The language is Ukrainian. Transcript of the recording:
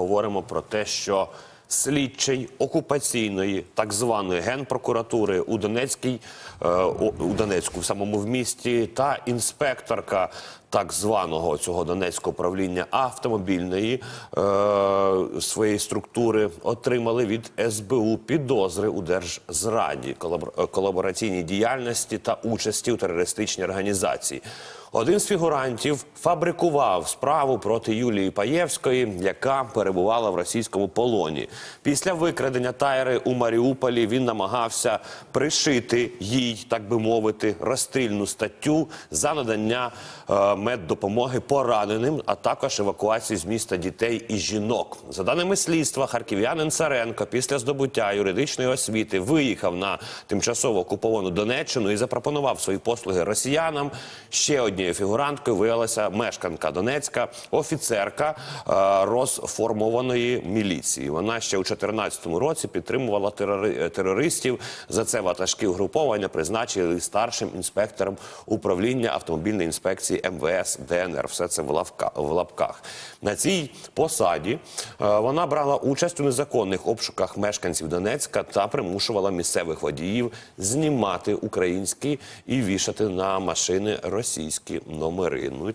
говоримо про те, що слідчий окупаційної так званої генпрокуратури у Донецькій е, у Донецьку, в самому в місті, та інспекторка так званого цього Донецького управління автомобільної е, своєї структури отримали від СБУ підозри у держзраді, е, колабораційній діяльності та участі у терористичній організації. Один з фігурантів фабрикував справу проти Юлії Паєвської, яка перебувала в російському полоні. Після викрадення Тайри у Маріуполі він намагався пришити їй, так би мовити, розстрільну статтю за надання е, меддопомоги пораненим, а також евакуацію з міста дітей і жінок. За даними слідства, харків'янин Царенко після здобуття юридичної освіти виїхав на тимчасово окуповану Донеччину і запропонував свої послуги росіянам. Ще однією фігуранткою виявилася мешканка Донецька, офіцерка е, розформованої міліції. Вона ще у 2014 році підтримувала терори- терористів. За це ватажки угруповання призначили старшим інспектором управління автомобільної інспекції МВС ДНР. Все це в, лавка, в лапках. На цій посаді е, вона брала участь у незаконних обшуках мешканців Донецька та примушувала місцевих водіїв знімати українські і вішати на машини російські номери. Ну і